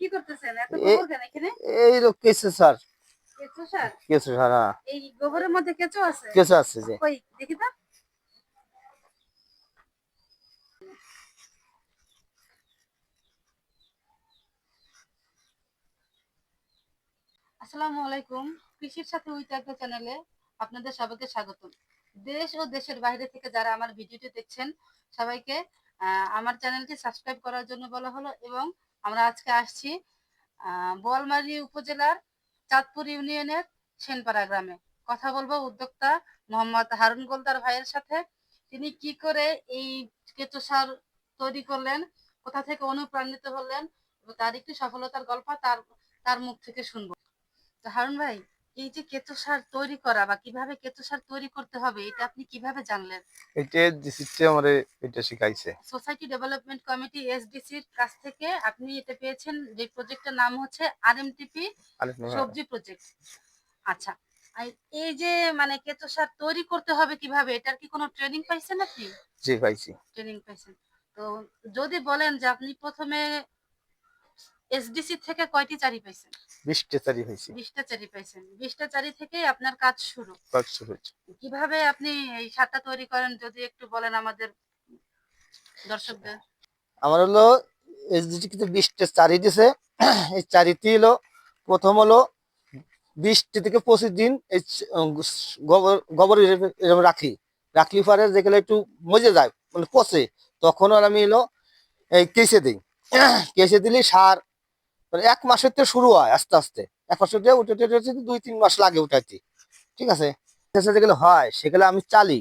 কি করতেছেন? এত গোবর কেন এখানে? এই তো কেঁচো সার। কেঁচো সার? কেঁচো সার হ্যাঁ। এই গোবরের মধ্যে কেঁচো আছে? কেঁচো আছে যে। কই? দেখি তো। আসসালামু আলাইকুম। কৃষির সাথে উইটাগ্য চ্যানেলে আপনাদের সবাইকে স্বাগত দেশ ও দেশের বাইরে থেকে যারা আমার ভিডিওটি দেখছেন সবাইকে আমার চ্যানেলটি সাবস্ক্রাইব করার জন্য বলা হলো এবং আমরা আজকে আসছি বোয়ালমারী উপজেলার চাঁদপুর ইউনিয়নের সেনপাড়া গ্রামে। কথা বলব উদ্যোক্তা মোহাম্মদ হারুন গোলদার ভাইয়ের সাথে। তিনি কি করে এই কেঁচো সার তৈরি করলেন, কোথা থেকে অনুপ্রাণিত হলেন তার একটি সফলতার গল্প তার তার মুখ থেকে শুনব। হারুন ভাই এই যে কেঁচো সার তৈরি করা বা কীভাবে কেঁচো সার তৈরি করতে হবে এটা আপনি কীভাবে জানলেন? এটা ডিসিটে আমারে এটা শিখাইছে। সোসাইটি ডেভেলপমেন্ট কমিটি এসডিসির কাছ থেকে আপনি এটা পেয়েছেন যে প্রজেক্টের নাম হচ্ছে আরএমটিপি আরে সবজি প্রজেক্ট আচ্ছা এই যে মানে কেঁচো সার তৈরি করতে হবে কীভাবে এটার কি কোনো ট্রেনিং পাইছেন আপনি? জি পাইছি। ট্রেনিং পাইছেন। তো যদি বলেন যে আপনি প্রথমে এসডিসি থেকে কয়টি চারি পাইছেন? বিশটা চারি হয়েছে। বিশটা চারি পাইছেন। বিশটা চারি থেকেই আপনার কাজ শুরু। কাজ শুরু কীভাবে আপনি এই সারটা তৈরি করেন যদি একটু বলেন আমাদের দর্শকদের? আমার হলো এসডিটি কিন্তু বিশটা চারি দিছে। এই চারিটি হলো প্রথম হলো বিশটি থেকে পঁচিশ দিন এই গোবর গোবর এরম রাখি। রাখলি পরে যেগুলো একটু মজে যায় মানে পচে তখন আর আমি এলো এই কেসে দিই। কেসে দিলে সার মানে এক মাসের তো শুরু হয় আস্তে আস্তে। এক মাসের উঠে উঠে দুই, তিন মাস লাগে উঠাইতে, ঠিক আছে? যেগুলো হয়, সেগুলো আমি চালি।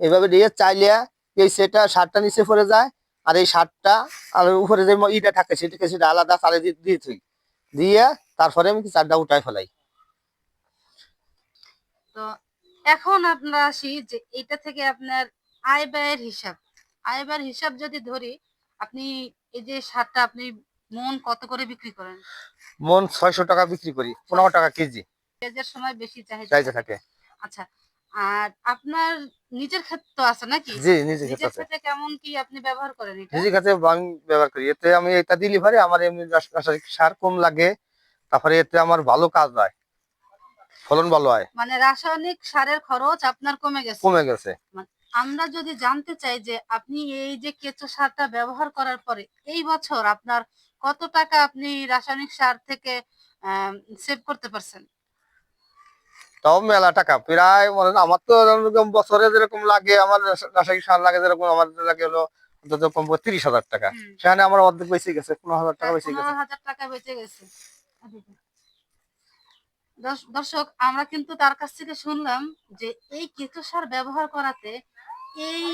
এভাবে দিয়ে চাইলে এই সেটা সারটা নিচে পড়ে যায়, আর এই সারটা আর উপরে যে ইটা থাকে, সেটাকে সেটা আলাদা দিয়ে দিয়ে থুই। দিয়ে তারপরে আমি চারটা উঠাই ফেলাই। তো এখন আমরা আসি যে এটা থেকে আপনার আয় ব্যয়ের হিসাব। আয় ব্যয়ের হিসাব যদি ধরি আপনি এই যে সারটা আপনি মন কত করে বিক্রি করেন? মন ছয়শো টাকা বিক্রি করি পনেরো টাকা কেজি। পেঁয়াজের সময় বেশি চাহিদা থাকে। আচ্ছা আর আপনার নিজের ক্ষেত তো আছে নাকি? জি নিজের আছে। ক্ষেতে কেমন কি আপনি ব্যবহার করেন এটা? নিজে কাছে আমি ব্যবহার করি। এতে আমি এটা দিলি পারে আমার এমনি রাসায়নিক সার কম লাগে তারপরে এতে আমার ভালো কাজ হয় ফলন ভালো হয়। মানে রাসায়নিক সারের খরচ আপনার কমে গেছে? কমে গেছে। আমরা যদি জানতে চাই যে আপনি এই যে কেঁচো সারটা ব্যবহার করার পরে এই বছর আপনার কত টাকা আপনি রাসায়নিক সার থেকে সেভ করতে পারছেন? তাও মেলা টাকা। প্রায় মনে হয় আমার তো এরকম বছরে যেরকম লাগে আমার রাসায়নিক সার লাগে যেরকম আমার লাগে হলো অন্তত কম তিরিশ হাজার টাকা। সেখানে আমার অর্ধেক বেশি গেছে পনেরো হাজার টাকা বেশি পনেরো গেছে। হাজার টাকা বেঁচে গেছে। দর্শ- দর্শক, আমরা কিন্তু তার কাছ থেকে শুনলাম যে এই কেঁচো সার ব্যবহার করাতে এই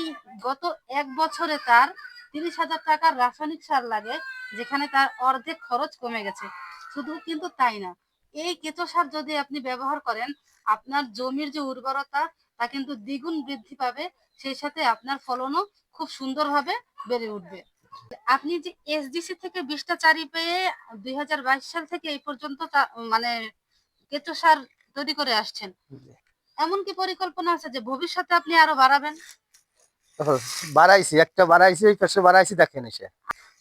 গত এক বছরে তার তিরিশ হাজার টাকার রাসায়নিক সার লাগে, যেখানে তার অর্ধেক খরচ কমে গেছে। শুধু কিন্তু তাই না, এই কেঁচো সার যদি আপনি ব্যবহার করেন, আপনার জমির যে উর্বরতা, তা কিন্তু দ্বিগুণ বৃদ্ধি পাবে, সেই সাথে আপনার ফলনও খুব সুন্দরভাবে বেড়ে উঠবে। আপনি যে এসডিসি থেকে বিশটা চারি পেয়ে দুই হাজার বাইশ সাল থেকে এই পর্যন্ত মানে কেঁচো সার তৈরি করে আসছেন। এমন কি পরিকল্পনা আছে যে ভবিষ্যতে আপনি আরও বাড়াবেন? বাড়াইছি একটা বাড়াইছি এই পাশে বাড়াইছি দেখেন এসে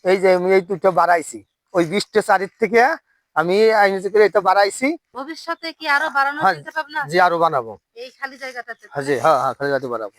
এই যে আমি এই দুটো বাড়াইছি ওই বিশটা চারির থেকে আমি আইনি করে এটা বাড়াইছি। ভবিষ্যতে কি আরও বাড়ানো হ্যাঁ? যে আরও বানাবো। এই খালি জায়গাটাতে? হ্যাঁ জি হ্যাঁ হ্যাঁ খালি যাতে বাড়াবো